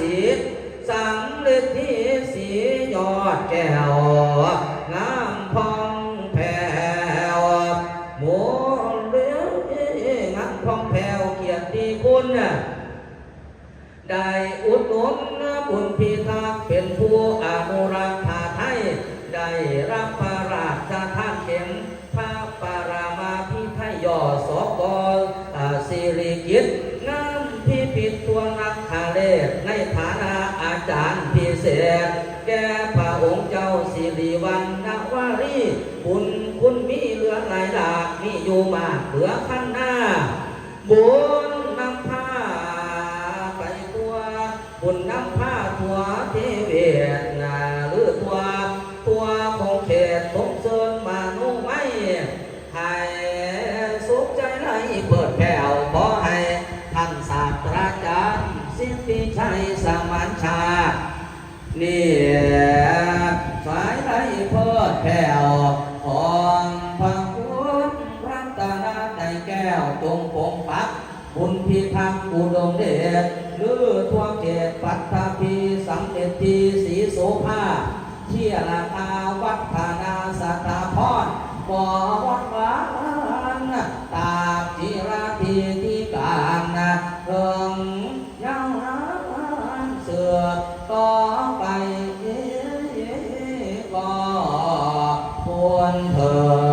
สีสังฤทธิสียอดแก้วงามพองแผ่วหมูเลี้ยวงามพองแผ่วเกียรติคุณได้อุดหนุนบุญพิทักษ์เป็นผู้อนุรักษ์าไทย ได้รับพระราชทานเข็มพระปรามาพิไทยยอสกอสิริกิตน้ำพิพิธทวนักคา ศในฐานะอาจารย์พิเศษ แก่พระองค์เจ้าสิริวัณณวารีบุญคุณมีเหลือหลายหลากมีอยู่มากเหลือขั้นหน้า บุญนำพาไปตัว บุญนำพาตัวเทเวศนาหรือตัว ตัวของเขตสงเสริญมานุไม่ให้สุขใจไหลเปิดแผ่วขอให้ท่านศาสตราจารย์ สิติชัยสมันชาเนี่สายไรลโพดแผ่วของพระคุณรัตนาใจแก้วตรงปงปักบุญพิทักษ์อุดมเดชลือทวงเกตปัตตาพีสำเร็จทีสีโสภาเทียราคาวัฒนาสตาพรบอวัดวานตาจิราทีที่การนเรื่อง วนเถิด